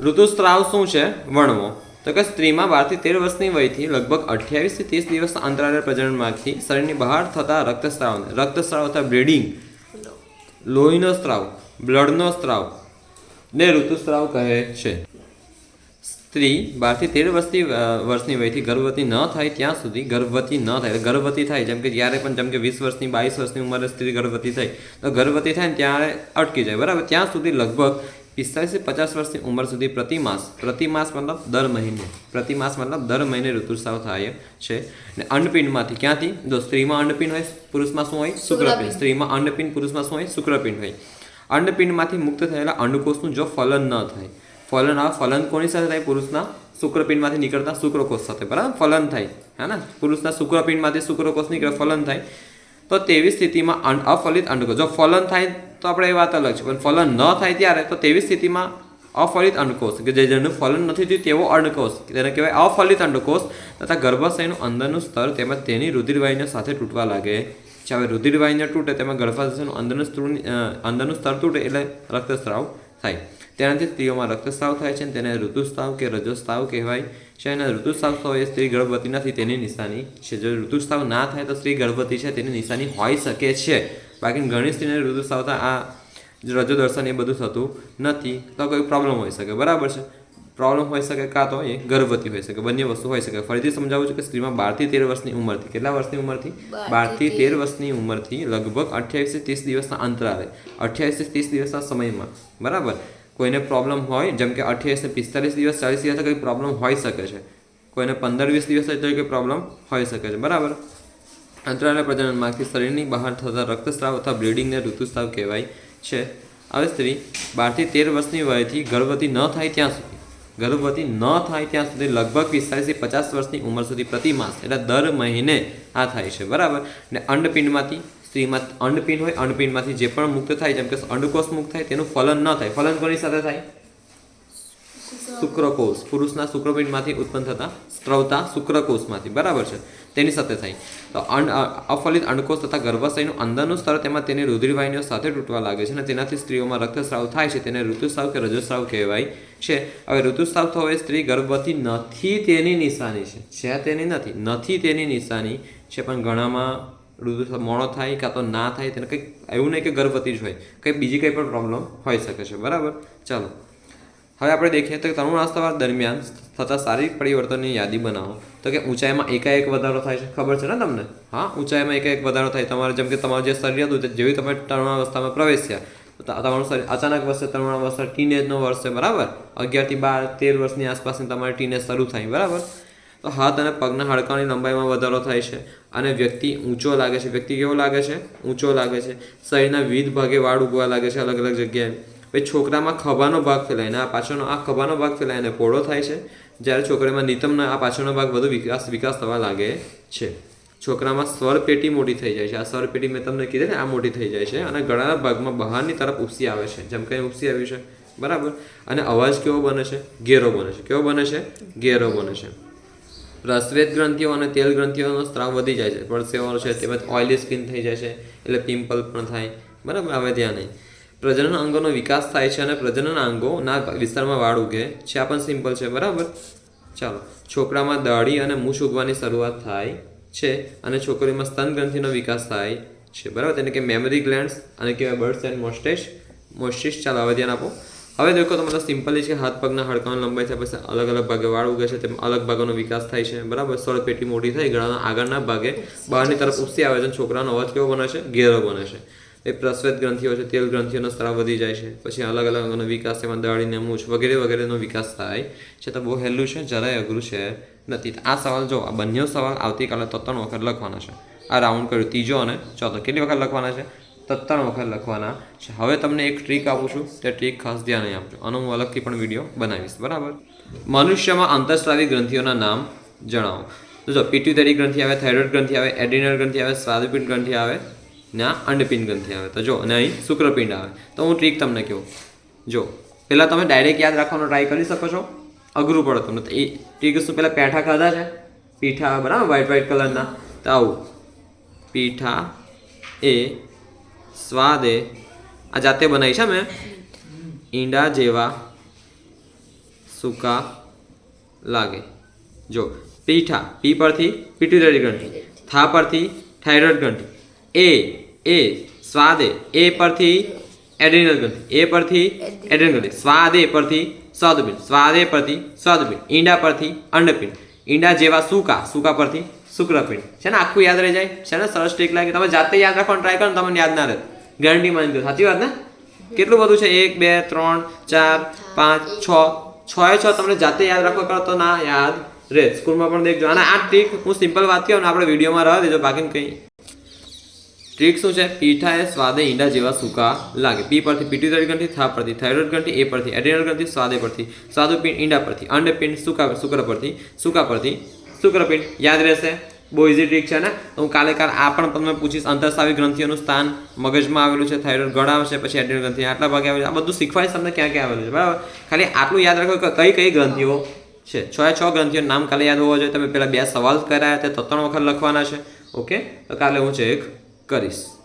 ઋતુસ્ત્રાવ શું છે? વણવો. તો કે સ્ત્રીમાં બારથી તેર વર્ષની વયથી લગભગ અઠ્યાવીસથી ત્રીસ દિવસના અંતરાલે પ્રજનનમાંથી શરીરની બહાર થતા રક્તસ્રાવને રક્તસ્રાવ અથવા બ્લીડિંગ. લોહીનો સ્ત્રાવ, બ્લડનો સ્ત્રાવ ને ઋતુસ્ત્રાવ કહે છે. સ્ત્રી બારથી તેર વર્ષથી વર્ષની વયથી ગર્ભવતી ન થાય ત્યાં સુધી ગર્ભવતી ન થાય. ગર્ભવતી થાય, જેમ કે જ્યારે પણ, જેમ કે વીસ વર્ષની, બાવીસ વર્ષની ઉંમરે સ્ત્રી ગર્ભવતી થાય તો ગર્ભવતી થાય ને ત્યારે અટકી જાય. બરાબર? ત્યાં સુધી લગભગ પિસ્તાલીસથી પચાસ વર્ષની ઉંમર સુધી પ્રતિ માસ પ્રતિ માસ મતલબ દર મહિને પ્રતિ માસ મતલબ દર મહિને ઋતુસ્રાવ થાય છે. અને અંડપિંડમાંથી ક્યાંથી? જો સ્ત્રીમાં અંડપિંડ હોય પુરુષમાં શું હોય? શુક્રપિંડ. સ્ત્રીમાં અંડપિંડ પુરુષમાં શું હોય? શુક્રપિંડ હોય. અંડપિંડમાંથી મુક્ત થયેલા અંડકોષનું જો ફલન ન થાય ફલન આ ફલન કોની સાથે થાય? પુરુષના શુક્રપિંડમાંથી નીકળતા શુક્રકોષ સાથે. બરાબર? ફલન થાય. હે ને? પુરુષના શુક્રપિંડમાંથી શુક્રકોષ નીકળે ફલન થાય. તો તેવી સ્થિતિમાં અફલિત અંડકોષ. જો ફલન થાય તો આપણે એ વાત અલગ છે. પણ ફલન ન થાય ત્યારે તો તેવી સ્થિતિમાં અફલિત અંડકોષ, કે જે જેનું ફલન નથી થયું તેવો અંડકોષ તેને કહેવાય અફલિત અંડકોષ, તથા ગર્ભાશયનું અંદરનું સ્તર તેમજ તેની રુધિરવાહિનીઓ સાથે તૂટવા લાગે છે. હવે રુધિરવાહિનીઓ તૂટે તેમાં ગર્ભાશયનું અંદરનું સ્તર અંદરનું સ્તર તૂટે એટલે રક્તસ્રાવ થાય. તેનાથી સ્ત્રીઓમાં રક્તસ્રાવ થાય છે તેને ઋતુસ્રાવ કે રજોસ્રાવ કહેવાય છે. અને ઋતુસ્રાવ થયો એ સ્ત્રી ગર્ભવતી નથી, તેની નિશાની છે. જો ઋતુસ્રાવ ના થાય તો સ્ત્રી ગર્ભવતી છે, તેની નિશાની હોઈ શકે છે. બાકી ઘણી સ્ત્રીને ઋતુસ્રાવતા આ રજો દર્શન એ બધું થતું નથી તો કોઈ પ્રોબ્લેમ હોઈ શકે. બરાબર છે? પ્રોબ્લેમ હોઈ શકે કાં તો એ ગર્ભવતી હોઈ શકે બંને વસ્તુ હોઈ શકે. ફરીથી સમજાવું છું કે સ્ત્રીમાં બારથી તેર વર્ષની ઉંમરથી કેટલા વર્ષની ઉંમરથી? બારથી તેર. વર્ષની ઉંમરથી લગભગ અઠ્યાવીસથી ત્રીસ દિવસના અંતરાલે અઠ્યાવીસથી ત્રીસ દિવસના સમયમાં. બરાબર? કોઈને પ્રોબ્લેમ હોય જેમ કે અઠ્યાવીસથી પિસ્તાલીસ દિવસ ચાલીસ દિવસ કંઈ પ્રોબ્લેમ હોઈ શકે છે. કોઈને પંદર વીસ દિવસ કંઈ પ્રોબ્લેમ હોઈ શકે છે. બરાબર? અંતરાલે પ્રજનનમાંથી શરીરની બહાર થતા રક્તસ્રાવ અથવા બ્લીડિંગને ઋતુસ્રાવ કહેવાય છે. હવે સ્ત્રી, બારથી તેર વર્ષની વયથી ગર્ભવતી ન થાય ત્યાં સુધી. ગર્ભવતી ન થાય ત્યાં સુધી લગભગ પિસ્તાલીસથી પચાસ વર્ષની ઉંમર સુધી પ્રતિ માસ, એટલે દર મહિને આ થાય છે. બરાબર? ને અંડપિંડમાંથી, સ્ત્રીમાં અંડપિંડ હોય, અંડપિંડમાંથી જે પણ મુક્ત થાય, જેમ કે અંડકોષ મુક્ત થાય, તેનું ફલન ન થાય. ફલન કોની સાથે થાય? શુક્રકોષ, પુરુષના શુક્રપિંડમાંથી ઉત્પન્ન થતા સ્ત્રવતા શુક્રકોષમાંથી, બરાબર છે? તેની સાથે થાય. તો અફલિત અંડકોષ તથા ગર્ભાશયનું અંદરનું સ્તર તેમાં તેની રુધિરવાહિનીઓ સાથે તૂટવા લાગે છે અને તેનાથી સ્ત્રીઓમાં રક્તસ્રાવ થાય છે. તેને ઋતુસ્રાવ કે રજસ્રાવ કહેવાય છે. હવે ઋતુસ્રાવ થવો એ સ્ત્રી ગર્ભવતી નથી તેની નિશાની છે. છે તેની નથી. નથી તેની નિશાની છે, પણ ઘણામાં ઋતુસ્રાવ મોડો થાય કાં તો ના થાય તેને કંઈક એવું નહીં કે ગર્ભવતી જ હોય. કંઈ બીજી કંઈ પણ પ્રોબ્લેમ હોઈ શકે છે. બરાબર? ચાલો. હવે આપણે દેખીએ તો તરુણાવસ્થા દરમિયાન થતા શારીરિક પરિવર્તનની યાદી બનાવો. તો કે ઊંચાઈમાં એકાએક વધારો થાય છે. ખબર છે ને તમને? હા, ઊંચાઈમાં એકાએક વધારો થાય. તમારે જેમ કે તમારું જે શરીર હતું જેવી તમે તરુણાવસ્થામાં પ્રવેશ્યા તમારું શરીર અચાનક વર્ષે તરુણાવસ્થા ટીનેજનો વર્ષ છે, બરાબર? અગિયારથી બાર, તેર વર્ષની આસપાસની તમારી ટીનેજ શરૂ થાય, બરાબર? તો હાથ અને પગના હાડકાની લંબાઈમાં વધારો થાય છે અને વ્યક્તિ ઊંચો લાગે છે. વ્યક્તિ કેવો લાગે છે? ઊંચો લાગે છે. શરીરના વિવિધ ભાગે વાળ ઉગવા લાગે છે અલગ અલગ જગ્યાએ. પછી છોકરામાં ખભાનો ભાગ ફેલાય ને આ પાછળનો આ ખભાનો ભાગ ફેલાય અને પહોળો થાય છે. જ્યારે છોકરામાં નિતમના આ પાછળનો ભાગ વધુ વિકાસ વિકાસ થવા લાગે છે. છોકરામાં સ્વર પેટી મોટી થઈ જાય છે. આ સ્વર પેટી મેં તમને કીધી ને, આ મોટી થઈ જાય છે અને ગળાના ભાગમાં બહારની તરફ ઉપસી આવે છે. જેમ કે ઉપસી આવ્યું છે. બરાબર? અને અવાજ કેવો બને છે? ઘેરો બને છે. કેવો બને છે? ઘેરો બને છે. રસવેદ ગ્રંથિઓ અને તેલ ગ્રંથિઓનો સ્ત્રાવ વધી જાય છે. પરસેવાનો છે તેમજ ઓઇલી સ્કિન થઈ જાય છે. એટલે પિમ્પલ પણ થાય. બરાબર? હવે ત્યાં નહીં. પ્રજનન અંગોનો વિકાસ થાય છે અને પ્રજનન અંગોના વિસ્તારમાં વાળ ઉગે છે. આ પણ સિમ્પલ છે, બરાબર? ચાલો, છોકરામાં દાઢી અને મૂછ ઉગવાની શરૂઆત થાય છે અને છોકરીમાં સ્તન ગ્રંથિનો વિકાસ થાય છે, બરાબર? એટલે કે મેમરી ગ્લેન્ડ્સ અને કહેવાય બર્ડ્સ એન્ડ મોસ્ટેશ મોસ્ટિસ ચાલો, હવે ધ્યાન આપો. હવે દેખો તો મતલબ સિમ્પલી છે હાથ પગના હડકાની લંબાઈ થાય પછી અલગ અલગ ભાગે વાળ ઉગે છે, તેમાં અલગ ભાગોનો વિકાસ થાય છે, બરાબર? સ્વર પેટી મોટી થાય ગળાના આગળના ભાગે બહારની તરફ ઉપસી આવે છે છોકરાનો અવાજ કેવો બને છે? ઘેરો બને છે. એ પ્રસ્વેદ ગ્રંથિઓ છે, તેલ ગ્રંથિઓનો સ્ત્રાવ વધી જાય છે. પછી અલગ અલગ અંગોનો વિકાસ તેમાં દાળીને મૂછ વગેરે વગેરેનો વિકાસ થાય છે. તો બહુ હેલું છે, જરાય અઘરું છે નથી. આ સવાલ જો, આ બંને સવાલ આવતીકાલે તો ત્રણ વખત લખવાના છે. આ રાઉન્ડ કર્યું, ત્રીજો અને ચોથો. કેટલી વખત લખવાના છે? ત્રણ વખત લખવાના છે. હવે તમને એક ટ્રીક આપું છું, તે ટ્રીક ખાસ ધ્યાન આપજો. આનો હું અલગથી પણ વીડિયો બનાવીશ. બરાબર? મનુષ્યમાં અંતઃસ્રાવી ગ્રંથિઓના નામ જણાવો. જો પિટ્યુટરી ગ્રંથિ આવે, થાઇરોઇડ ગ્રંથિ આવે એડિનર ગ્રંથિ આવે, સ્વાદુપિંડ ગ્રંથિ આવે ને આ અંડપિંડ ગ્રંથિ આવે. તો જો, અને અહીં શુક્રપિંડ આવે. તો હું ટ્રીક તમને કહું. જો, પહેલાં તમે ડાયરેક્ટ યાદ રાખવાનો ટ્રાય કરી શકો છો. અઘરું પડે તમને. એ ટ્રીક શું પહેલાં પેઠા ખાધા છે. પીઠા, બરાબર? વ્હાઈટ વ્હાઈટ કલરના તો આવું. પીઠા એ સ્વાદે, આ જાતે બનાવી છે મેં. ઈંડા જેવા સૂકા લાગે. જો, પીઠા, પી પરથી પિટ્યુટરી ગ્રંથિ. થા પરથી થાઇરોઇડ ગ્રંથિ. એ એ સ્વાદે, એ પરથી એડ્રિનલ ગ્રંથિ એ પરથી એડ્રિનલ ગ્રંથિ સ્વાદે પરથી સ્વાદુપિંડ, સ્વાદે પરથી સ્વાદુપિંડ. ઈંડા પરથી અંડપિંડ ઈંડા જેવા સૂકા સૂકા પરથી શુક્રપિંડ. છે ને આખું યાદ રહી જાય? છે ને સરસ ટ્રીક લાગે. તમે જાતે યાદ રાખવાનું ટ્રાય કરો તમને યાદ ના રહે. ગેરંટી માની દો. સાચી વાત ને? કેટલું બધું છે? એક, બે, ત્રણ, ચાર, પાંચ, છ. છ એ છ તમને જાતે યાદ રાખવા કરો તો ના યાદ રહે. સ્કૂલમાં પણ દેખજો. અને આ ટ્રીક હું સિમ્પલ વાત કહું ને આપણે વિડીયોમાં રહેવા દેજો બાકી કંઈ ટ્રીક શું છે? પીઠા એ સ્વાદે ઈંડા જેવા સૂકા લાગે. પી પરથી પિટ્યુટરી ગ્રંથિ થા પરથી થાઇરોઇડ ગ્રંથિ એ પરથી એડ્રિનલ ગ્રંથિ સ્વાદે પરથી સ્વાદુપિંડ ઈંડા પરથી. અંડપિંડ સૂકા શુક્ર પરથી, સૂકા પરથી શુક્રપિંડ યાદ રહેશે? બહુ ઇઝી ટ્રીક છે ને? હું કાલે કાલ આ પણ તમને પૂછીશ અંતરસ્રાવી ગ્રંથિઓનું સ્થાન મગજમાં આવેલું છે થાઇરોઇડ ગળા આવશે પછી એડ્રિનલ ગ્રંથિ આટલા ભાગે આવેલું છે. આ બધું શીખવાડીશ તમને ક્યાં ક્યાં આવેલું છે, બરાબર? ખાલી આટલું યાદ રાખો કે કઈ કઈ ગ્રંથિઓ છે. છ છ ગ્રંથિઓનું નામ કાલે યાદ હોવા જોઈએ. તમે પેલા બે સવાલ કર્યા તે ત્રણ વખત લખવાના છે. ઓકે? તો કાલે હું ચેક કરીશ.